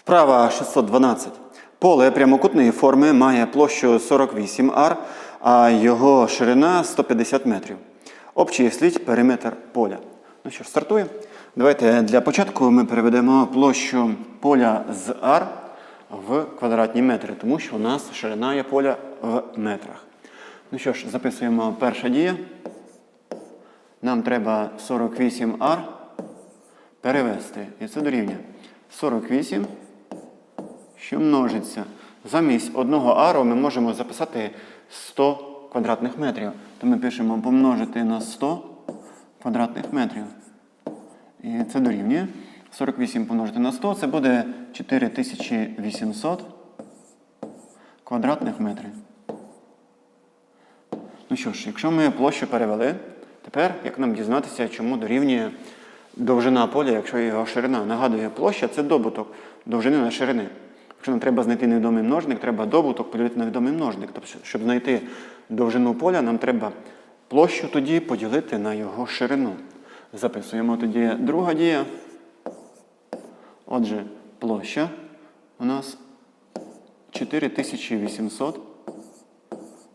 Вправа 612. Поле прямокутної форми має площу 48 ар, а його ширина 150 метрів. Обчисліть периметр поля. Ну що ж, стартуємо. Давайте для початку ми переведемо площу поля з ар в квадратні метри, тому що у нас ширина є поля в метрах. Ну що ж, записуємо перша дія. Нам треба 48 ар перевести. І це дорівнює 48, що множиться. Замість одного ару ми можемо записати 100 квадратних метрів. То ми пишемо помножити на 100 квадратних метрів. І це дорівнює. 48 помножити на 100 це буде 4800 квадратних метрів. Ну що ж, якщо ми площу перевели, тепер як нам дізнатися, чому дорівнює довжина поля, якщо його ширина. Нагадує, площа це добуток довжини на ширини. Якщо нам треба знайти невідомий множник, треба добуток поділити на відомий множник. Тобто, щоб знайти довжину поля, нам треба площу тоді поділити на його ширину. Записуємо тоді друга дія. Отже, площа у нас 4800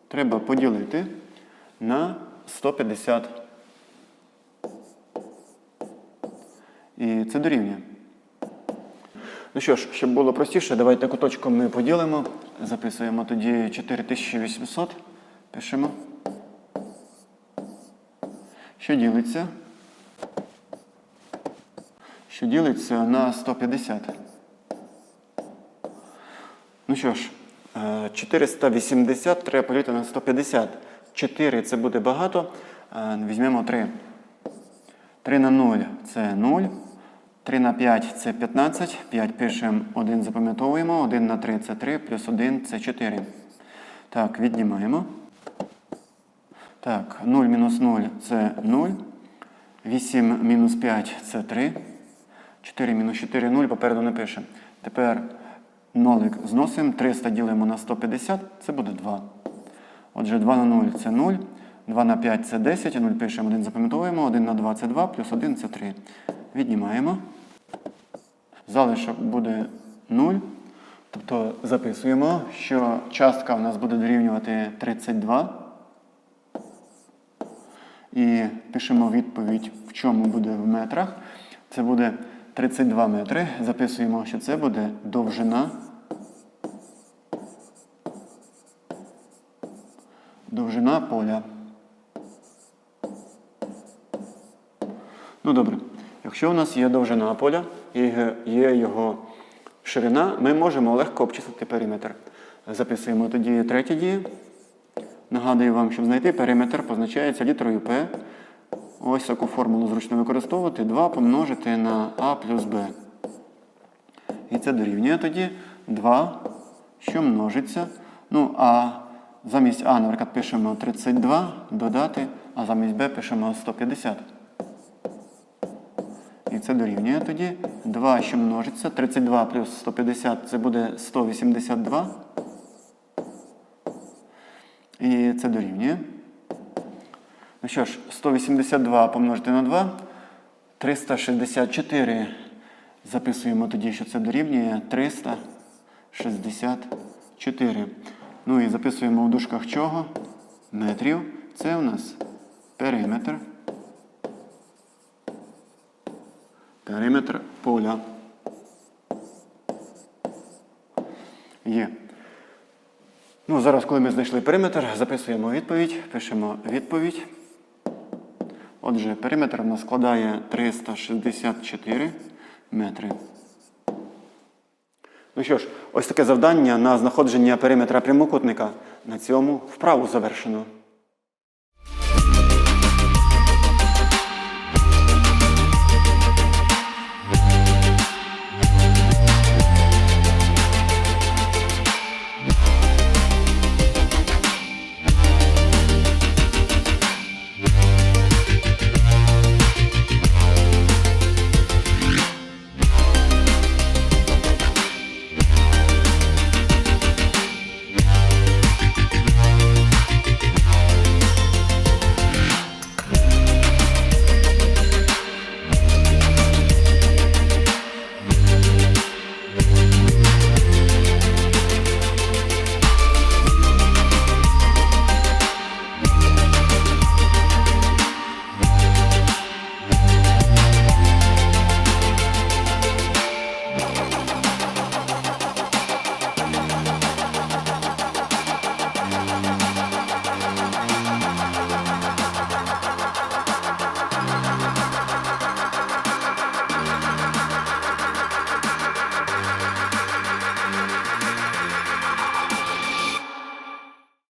треба поділити на 150. І це дорівнює. Ну що ж, щоб було простіше, давайте куточком ми поділимо. Записуємо тоді 4800. Пишемо. Що ділиться? Що ділиться на 150. Ну що ж, е, 480 треба поділити на 150. 4 це буде багато. Е, Візьмемо 3. 3 на 0 це 0. 3 на 5 це 15. 5 пишемо, 1 запам'ятовуємо. 1 на 3 це 3, плюс 1 це 4. Так, віднімаємо. Так, 0 мінус 0 це 0. 8 мінус 5 це 3. 4 мінус 4 0, попереду не пишемо. Тепер нолик зносимо, 300 ділимо на 150, це буде 2. Отже, 2 на 0 це 0, 2 на 5 це 10, 0 пишемо, 1 запам'ятовуємо, 1 на 2 це 2, плюс 1 це 3. Віднімаємо. Залишок буде 0. Тобто записуємо, що частка в нас буде дорівнювати 32. І пишемо відповідь, в чому буде в метрах. Це буде 32 метри. Записуємо, що це буде довжина. Довжина поля. Ну добре. Якщо у нас є довжина поля і є його ширина, ми можемо легко обчислити периметр. Записуємо тоді третє діє. Нагадую вам, щоб знайти периметр, позначається літерою P. Ось таку формулу зручно використовувати. 2 помножити на А плюс Б. І це дорівнює тоді 2, що множиться. Ну, а замість А, наприклад, пишемо 32, додати, а замість Б пишемо 150. І це дорівнює тоді 2, що множиться. 32 плюс 150 це буде 182. І це дорівнює. Ну що ж, 182 помножити на 2. 364. Записуємо тоді, що це дорівнює 364. Ну і записуємо у дужках чого? Метрів. Це у нас периметр. Периметр поля. Є. Ну, зараз, коли ми знайшли периметр, записуємо відповідь, пишемо відповідь. Отже, периметр у нас складає 364 метри. Ну що ж, ось таке завдання на знаходження периметра прямокутника. На цьому вправу завершено.